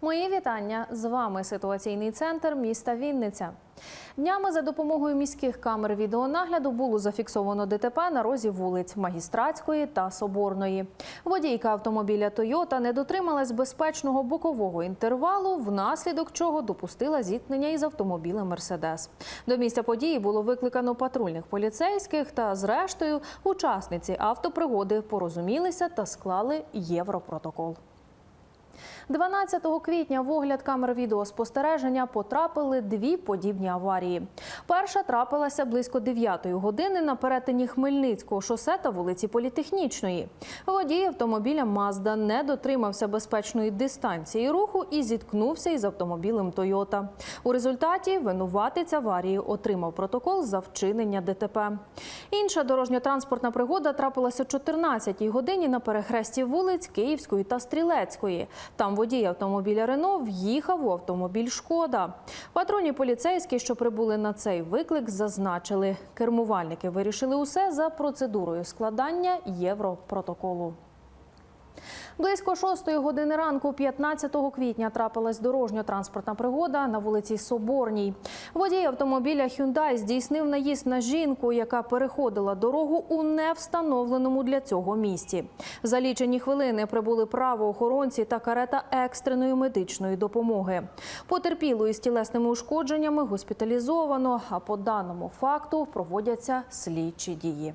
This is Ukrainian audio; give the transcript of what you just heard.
Мої вітання з вами. Ситуаційний центр міста Вінниця. Днями за допомогою міських камер відеонагляду було зафіксовано ДТП на розі вулиць Магістратської та Соборної. Водійка автомобіля Тойота не дотрималась безпечного бокового інтервалу, внаслідок чого допустила зіткнення із автомобілем Мерседес. До місця події було викликано патрульних поліцейських та, зрештою, учасниці автопригоди порозумілися та склали європротокол. 12 квітня в огляд камер відеоспостереження потрапили дві подібні аварії. Перша трапилася близько 9 години на перетині Хмельницького шосе та вулиці Політехнічної. Водій автомобіля Мазда не дотримався безпечної дистанції руху і зіткнувся із автомобілем Тойота. У результаті винуватець аварії отримав протокол за вчинення ДТП. Інша дорожньо-транспортна пригода трапилася о 14 годині на перехресті вулиць Київської та Стрілецької. Там водій автомобіля Рено в'їхав у автомобіль Шкода. Патрульні поліцейські, що прибули на цей виклик, зазначили, кермувальники вирішили усе за процедурою складання європротоколу. Близько 6 години ранку, 15 квітня, трапилась дорожньо-транспортна пригода на вулиці Соборній. Водій автомобіля Hyundai здійснив наїзд на жінку, яка переходила дорогу у невстановленому для цього місці. За лічені хвилини прибули правоохоронці та карета екстреної медичної допомоги. Потерпілу із тілесними ушкодженнями госпіталізовано, а по даному факту проводяться слідчі дії.